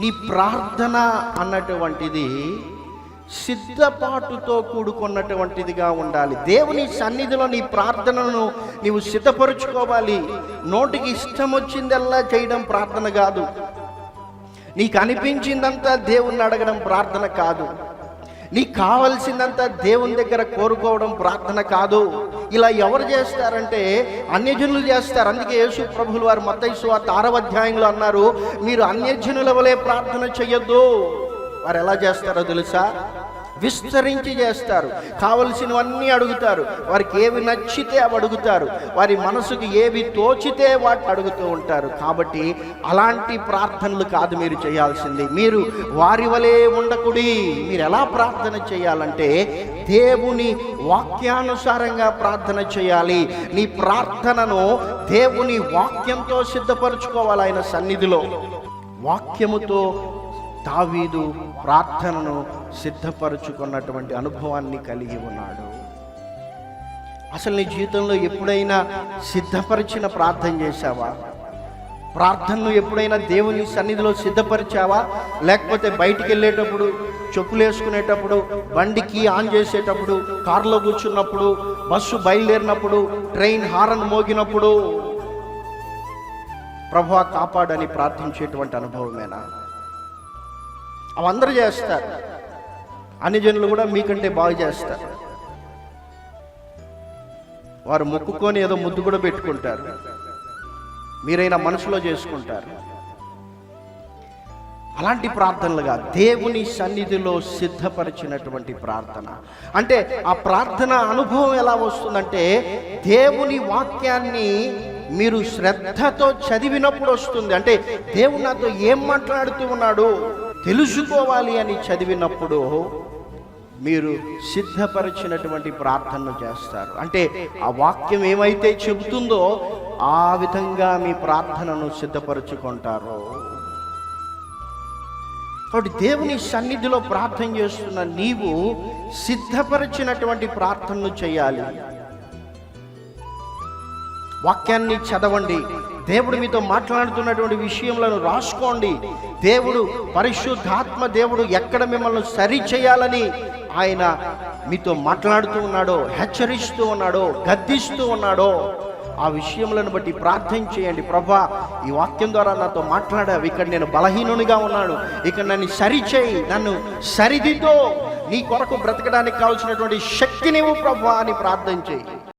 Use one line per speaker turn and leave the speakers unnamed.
నీ ప్రార్థన అన్నటువంటిది సిద్ధపాటుతో కూడుకున్నటువంటిదిగా ఉండాలి. దేవుని సన్నిధిలో నీ ప్రార్థనను నీవు సిద్ధపరుచుకోవాలి. నోటికి ఇష్టం వచ్చిందల్లా చేయడం ప్రార్థన కాదు. నీకు అనిపించిందంతా దేవుణ్ణి అడగడం ప్రార్థన కాదు. నీకు కావలసిందంతా దేవుని దగ్గర కోరుకోవడం ప్రార్థన కాదు. ఇలా ఎవరు చేస్తారంటే అన్యజనులు చేస్తారు. అందుకే యేసు ప్రభులు వారు మత్తైసు వార్త ఆరవ అధ్యాయంలో అన్నారు మీరు అన్యజనుల వలె ప్రార్థన చెయ్యొద్దు. వారు ఎలా చేస్తారో తెలుసా? విస్తరించి చేస్తారు. కావలసినవన్నీ అడుగుతారు. వారికి ఏవి నచ్చితే అవి అడుగుతారు. వారి మనసుకు ఏవి తోచితే వాటిని అడుగుతూ ఉంటారు. కాబట్టి అలాంటి ప్రార్థనలు కాదు మీరు చేయాల్సింది. మీరు వారి వలె ఉండకుడి. మీరు ఎలా ప్రార్థన చేయాలంటే దేవుని వాక్యానుసారంగా ప్రార్థన చేయాలి. నీ ప్రార్థనను దేవుని వాక్యంతో సిద్ధపరచుకోవాలి ఆయన సన్నిధిలో. వాక్యముతో దావీదు ప్రార్థనను సిద్ధపరచుకున్నటువంటి అనుభవాన్ని కలిగి ఉన్నాడు. అసలు నీ జీవితంలో ఎప్పుడైనా సిద్ధపరిచిన ప్రార్థన చేశావా? ప్రార్థనను ఎప్పుడైనా దేవుని సన్నిధిలో సిద్ధపరిచావా? లేకపోతే బయటికి వెళ్ళేటప్పుడు చెప్పులు వేసుకునేటప్పుడు బండికి ఆన్ చేసేటప్పుడు కారులో కూర్చున్నప్పుడు బస్సు బయలుదేరినప్పుడు ట్రైన్ హారన్ మోగినప్పుడు? ప్రభా కాపాడని ప్రార్థించేటువంటి అనుభవమేనా? అవందరూ చేస్తారు. అన్ని జనులు కూడా మీకంటే బాగా చేస్తారు. వారు మొక్కుకొని ఏదో ముద్దు కూడా పెట్టుకుంటారు. మీరైనా మనసులో చేసుకుంటారు. అలాంటి ప్రార్థనలుగా దేవుని సన్నిధిలో సిద్ధపరిచినటువంటి ప్రార్థన. అంటే ఆ ప్రార్థన అనుభవం ఎలా వస్తుందంటే దేవుని వాక్యాన్ని మీరు శ్రద్ధతో చదివినప్పుడు వస్తుంది. అంటే దేవుడు నాతో ఏం మాట్లాడుతూ ఉన్నాడు? తెలుసుకోవాలి అని చదివినప్పుడు మీరు సిద్ధపరిచినటువంటి ప్రార్థనలు చేస్తారు. అంటే ఆ వాక్యం ఏమైతే చెబుతుందో ఆ విధంగా మీ ప్రార్థనను సిద్ధపరచుకుంటారు. కాబట్టి దేవుని సన్నిధిలో ప్రార్థన చేస్తున్న నీవు సిద్ధపరిచినటువంటి ప్రార్థనలు చేయాలి. వాక్యాన్ని చదవండి. దేవుడు మీతో మాట్లాడుతున్నటువంటి విషయంలో రాసుకోండి. దేవుడు పరిశుద్ధాత్మ దేవుడు ఎక్కడ మిమ్మల్ని సరి చేయాలని ఆయన మీతో మాట్లాడుతూ ఉన్నాడో హెచ్చరిస్తూ ఉన్నాడో గద్దిస్తూ ఉన్నాడో ఆ విషయములను బట్టి ప్రార్థన చేయండి. ప్రభా ఈ వాక్యం ద్వారా నాతో మాట్లాడావు. ఇక్కడ నేను బలహీనునిగా ఉన్నాను. ఇక్కడ నన్ను సరిచేయి నన్ను సరిదిద్దో. నీ కొరకు బ్రతకడానికి కావాల్సినటువంటి శక్తినివ్వు ప్రభా అని ప్రార్థన చేయి.